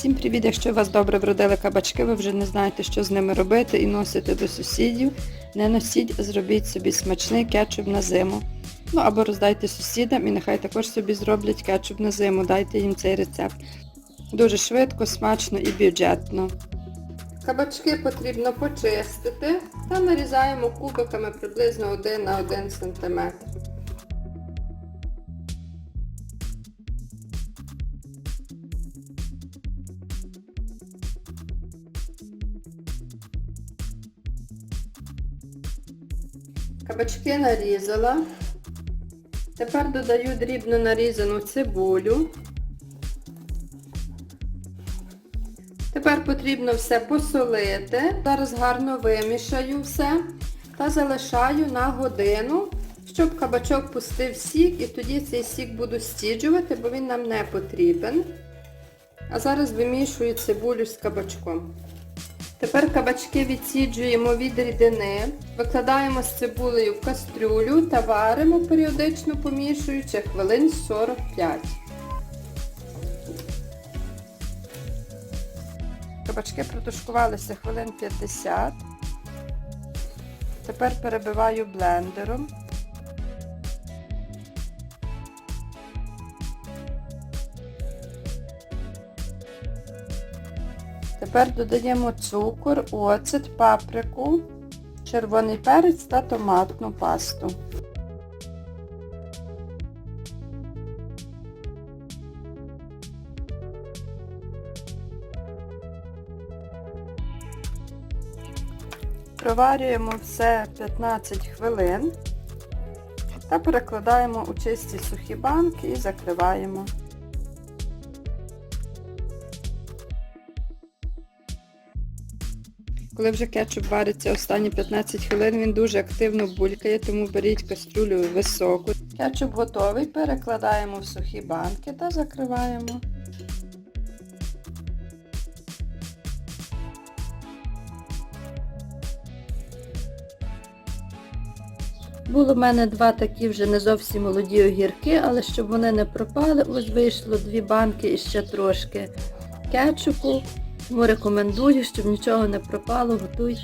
Всім привіт! Якщо у вас добре вродили кабачки, ви вже не знаєте, що з ними робити і носите до сусідів. Не носіть, а зробіть собі смачний кетчуп на зиму. Ну або роздайте сусідам і нехай також собі зроблять кетчуп на зиму. Дайте їм цей рецепт. Дуже швидко, смачно і бюджетно. Кабачки потрібно почистити та нарізаємо кубиками приблизно 1 на 1 см. Кабачки нарізала. Тепер додаю дрібно нарізану цибулю. Тепер потрібно все посолити. Зараз гарно вимішаю все та залишаю на годину, щоб кабачок пустив сік і тоді цей сік буду стіджувати, бо він нам не потрібен. А зараз вимішую цибулю з кабачком. Тепер кабачки відсіджуємо від рідини, викладаємо з цибулею в кастрюлю та варимо періодично помішуючи хвилин 45. Кабачки протушкувалися хвилин 50. Тепер перебиваю блендером. Тепер додаємо цукор, оцет, паприку, червоний перець та томатну пасту. Проварюємо все 15 хвилин та перекладаємо у чисті сухі банки і закриваємо. Коли вже кетчуп вариться останні 15 хвилин, він дуже активно булькає, тому беріть кастрюлю високу. Кетчуп готовий, перекладаємо в сухі банки та закриваємо. Було в мене два такі вже не зовсім молоді огірки, але щоб вони не пропали, ось вийшло дві банки і ще трошки кетчупу. Тому рекомендую, щоб нічого не пропало, готуйте.